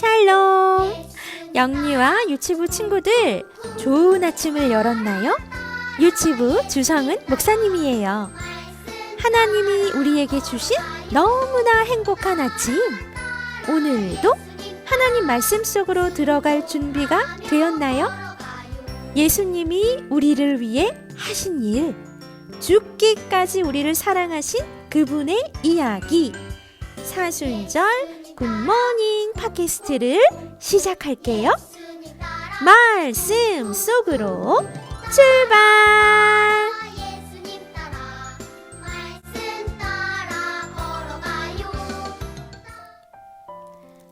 샬롬! 영리와 유치부 친구들, 좋은 아침을 열었나요? 유치부 주성은 목사님이에요. 하나님이 우리에게 주신 너무나 행복한 아침. 오늘도 하나님 말씀 속으로 들어갈 준비가 되었나요? 예수님이 우리를 위해 하신 일, 죽기까지 우리를 사랑하신 그분의 이야기, 사순절 굿모닝 팟캐스트를 시작할게요. 말씀 속으로 출발!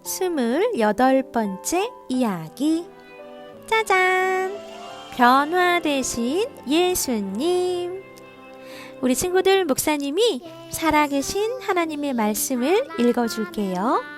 스물여덟 번째 이야기. 짜잔! 변화 되신 예수님. 우리 친구들 목사님이 살아계신 하나님의 말씀을 읽어줄게요.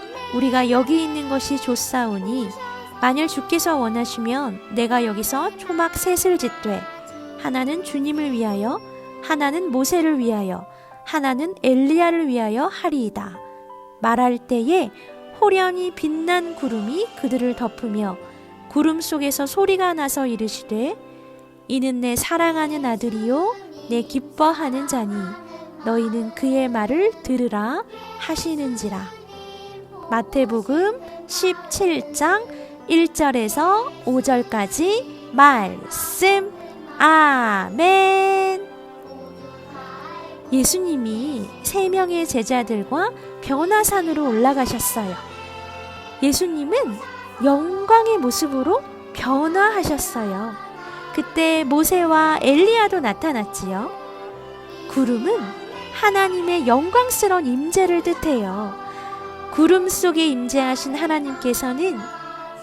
우리가 여기 있는 것이 좋사오니 만일 주께서 원하시면 내가 여기서 초막 셋을 짓되 하나는 주님을 위하여 하나는 모세를 위하여 하나는 엘리야를 위하여 하리이다. 말할 때에 호련히 빛난 구름이 그들을 덮으며 구름 속에서 소리가 나서 이르시되 이는 내 사랑하는 아들이요 내 기뻐하는 자니 너희는 그의 말을 들으라 하시는지라 마태복음 17장 1절에서 5절까지 말씀 아멘 예수님이 세 명의 제자들과 변화산으로 올라가셨어요. 예수님은 영광의 모습으로 변화하셨어요. 그때 모세와 엘리야도 나타났지요. 구름은 하나님의 영광스러운 임재를 뜻해요. 구름 속에 임재하신 하나님께서는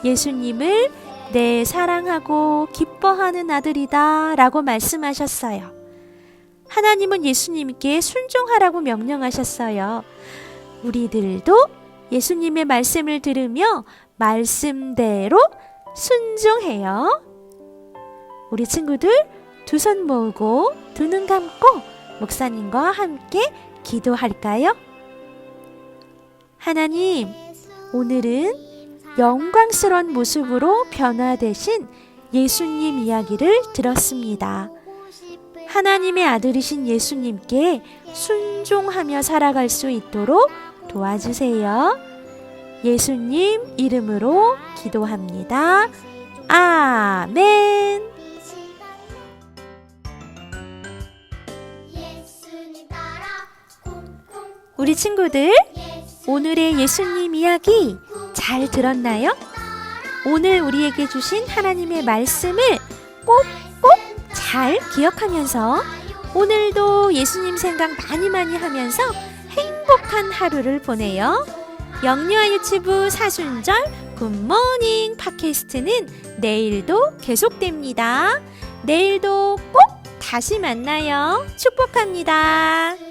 예수님을 내 사랑하고 기뻐하는 아들이다 라고 말씀하셨어요. 하나님은 예수님께 순종하라고 명령하셨어요. 우리들도 예수님의 말씀을 들으며 말씀대로 순종해요. 우리 친구들 두 손 모으고 두 눈 감고 목사님과 함께 기도할까요? 하나님, 오늘은 영광스러운 모습으로 변화되신 예수님 이야기를 들었습니다. 하나님의 아들이신 예수님께 순종하며 살아갈 수 있도록 도와주세요. 예수님 이름으로 기도합니다. 아멘. 우리 친구들, 오늘의 예수님 이야기 잘 들었나요? 오늘 우리에게 주신 하나님의 말씀을 꼭꼭 잘 기억하면서 오늘도 예수님 생각 많이 많이 하면서 행복한 하루를 보내요. 영유아 유튜브 사순절 굿모닝 팟캐스트는 내일도 계속됩니다. 내일도 꼭 다시 만나요. 축복합니다.